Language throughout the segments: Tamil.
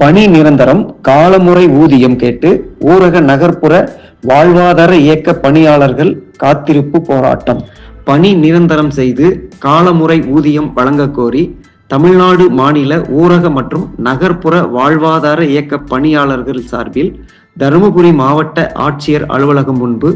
பணி நிரந்தரம் காலமுறை ஊதியம் கேட்டு ஊரக நகர்ப்புற வாழ்வாதார இயக்க பணியாளர்கள் காத்திருப்பு போராட்டம். பணி நிரந்தரம் செய்து காலமுறை ஊதியம் வழங்க கோரி தமிழ்நாடு மாநில ஊரக மற்றும் நகர்ப்புற வாழ்வாதார இயக்க பணியாளர்கள் சார்பில் தருமபுரி மாவட்ட ஆட்சியர் அலுவலகம் முன்பு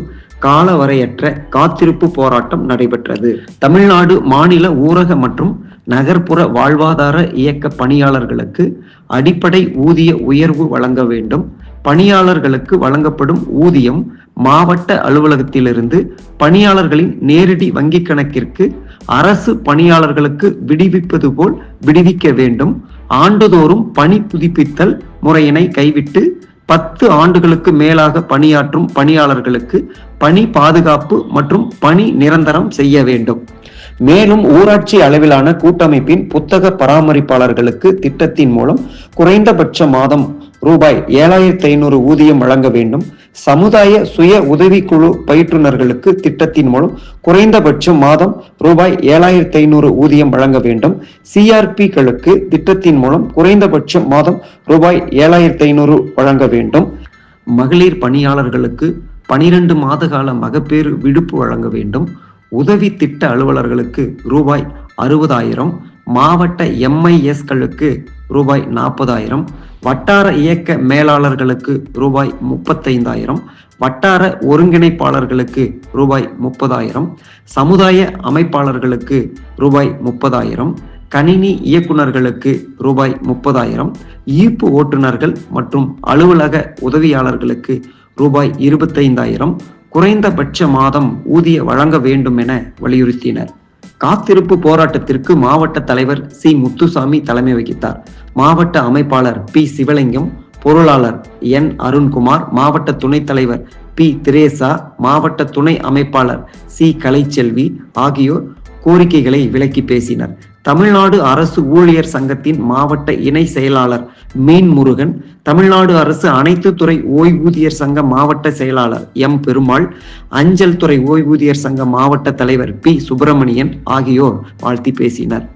காலவரையற்ற காத்திருப்பு போராட்டம் நடைபெற்றது. தமிழ்நாடு மாநில ஊரக மற்றும் நகர்ப்புற வாழ்வாதார இயக்க பணியாளர்களுக்கு அடிப்படை ஊதிய உயர்வு வழங்க வேண்டும். பணியாளர்களுக்கு வழங்கப்படும் ஊதியம் மாவட்ட அலுவலகத்திலிருந்து பணியாளர்களின் நேரடி வங்கிக் கணக்கிற்கு அரசு பணியாளர்களுக்கு விடுவிப்பது போல் விடுவிக்க வேண்டும். ஆண்டுதோறும் பணி புதுப்பித்தல் முறையினை கைவிட்டு பத்து ஆண்டுகளுக்கு மேலாக பணியாற்றும் பணியாளர்களுக்கு பணி பாதுகாப்பு மற்றும் பணி நிரந்தரம் செய்ய வேண்டும். மேலும் ஊராட்சி அளவிலான கூட்டமைப்பின் புத்தக பராமரிப்பாளர்களுக்கு திட்டத்தின் மூலம் குறைந்தபட்ச மாதம் ரூபாய் ஏழாயிரத்தி ஐநூறு ஊதியம் வழங்க வேண்டும். சமுதாய சுய உதவிக்குழு பயிற்றுனர்களுக்கு திட்டத்தின் மூலம் குறைந்தபட்சம் மாதம் ரூபாய் ஏழாயிரத்தி ஐநூறு ஊதியம் வழங்க வேண்டும். சிஆர்பிகளுக்கு திட்டத்தின் மூலம் குறைந்தபட்சம் மாதம் ரூபாய் ஏழாயிரத்தி ஐநூறு வழங்க வேண்டும். மகளிர் பணியாளர்களுக்கு பனிரெண்டு மாத கால மகப்பேறு விடுப்பு வழங்க வேண்டும். உதவி திட்ட அலுவலர்களுக்கு ரூபாய் அறுபதாயிரம் மாவட்ட எம்ஐஎஸ்களுக்கு ரூபாய் நாற்பதாயிரம் வட்டார இயக்க மேலாளர்களுக்கு ரூபாய் முப்பத்தைந்தாயிரம் வட்டார ஒருங்கிணைப்பாளர்களுக்கு ரூபாய் முப்பதாயிரம் சமுதாய அமைப்பாளர்களுக்கு ரூபாய் முப்பதாயிரம் கணினி இயக்குனர்களுக்கு ரூபாய் முப்பதாயிரம் ஈர்ப்பு ஓட்டுநர்கள் மற்றும் அலுவலக உதவியாளர்களுக்கு ரூபாய் இருபத்தைந்தாயிரம் குறைந்தபட்ச மாதம் ஊதிய வழங்க வேண்டும் என வலியுறுத்தினர். காத்திருப்பு போராட்டத்திற்கு மாவட்ட தலைவர் சி. முத்துசாமி தலைமை வகித்தார். மாவட்ட அமைப்பாளர் பி. சிவலிங்கம் பொருளாளர் என். அருண்குமார் மாவட்ட துணைத் தலைவர் பி. திரேசா மாவட்ட துணை அமைப்பாளர் சி. கலைச்செல்வி ஆகியோர் கோரிக்கைகளை விளக்கி பேசினர். தமிழ்நாடு அரசு ஊழியர் சங்கத்தின் மாவட்ட இணை செயலாளர் மீன் முருகன் தமிழ்நாடு அரசு அனைத்து துறை ஓய்வூதியர் சங்க மாவட்ட செயலாளர் எம் பெருமாள் அஞ்சல் துறை ஓய்வூதியர் சங்க மாவட்ட தலைவர் பி சுப்பிரமணியன் ஆகியோர் வாழ்த்தி பேசினர்.